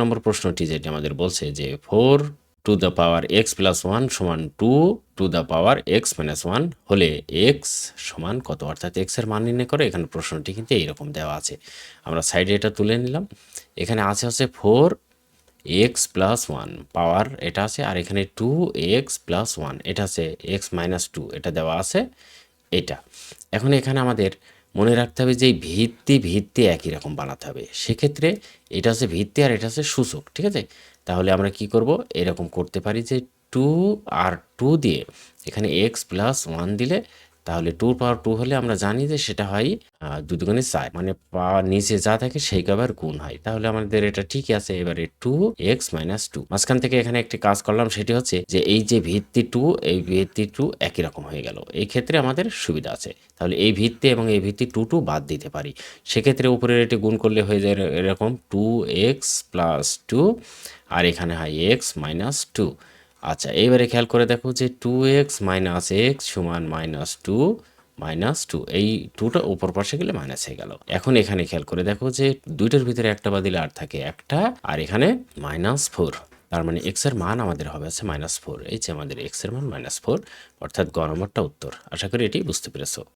নম্বর প্রশ্নটি যেটি আমাদের বলছে যে four to the power x plus one সমান two to the power x minus one হলে এক্স সমান কত? অর্থাৎ এক্সের মান নির্ণয় করে, এখানে প্রশ্নটি কিন্তু এইরকম দেওয়া আছে। আমরা সাইডে এটা তুলে নিলাম। এখানে আছে হচ্ছে four x plus one power এটা আছে, আর এখানে টু এক্স প্লাস ওয়ান এটা আছে এক্স মাইনাস টু, এটা দেওয়া আছে এটা। এখন এখানে আমাদের মনে রাখতে হবে যে ভিত্তি ভিত্তি একই রকম বানাতে হবে। সেক্ষেত্রে এটা হচ্ছে ভিত্তি আর এটা হচ্ছে সূচক, ঠিক আছে? তাহলে আমরা কি করব? এরকম করতে পারি যে টু আর টু দিয়ে এখানে এক্স প্লাস ওয়ান দিলে তাহলে টু পাওয়ার টু হলে আমরা জানি যে সেটা হয় আহ, দুই দুগুণে চার মানে পাওয়ার নিচে যা থাকে সেই আবার গুণ হয়। তাহলে আমাদের এটা ঠিকই আছে। এবারে টু এক্স মাইনাস টু মাঝখান থেকে এখানে একটি কাজ করলাম সেটি হচ্ছে যে এই যে ভিত্তি টু এই ভিত্তি টু একই রকম হয়ে গেল। এই ক্ষেত্রে আমাদের সুবিধা আছে। তাহলে এই ভিত্তি এবং এই ভিত্তি টু টু বাদ দিতে পারি। সেক্ষেত্রে উপরের এটি গুণ করলে হয়ে যায় এরকম টু এক্স প্লাস টু আর এখানে হয় এক্স মাইনাস টু আচ্ছা এবারে খেয়াল করে দেখো যে টু এক্স মাইনাস এক্স সমান মাইনাস টু মাইনাস টু এই টুটা উপর পাশে গেলে মাইনাস হয়ে গেল। এখন এখানে খেয়াল করে দেখো যে দুইটার ভিতরে একটা বাদিলে আর থাকে একটা, আর এখানে মাইনাস ফোর তার মানে এক্সের মান আমাদের হবে আছে মাইনাস ফোর এই যে আমাদের এক্সের মান মাইনাস ফোর অর্থাৎ গ নম্বরটা উত্তর। আশা করি এটি বুঝতে পেরেছ।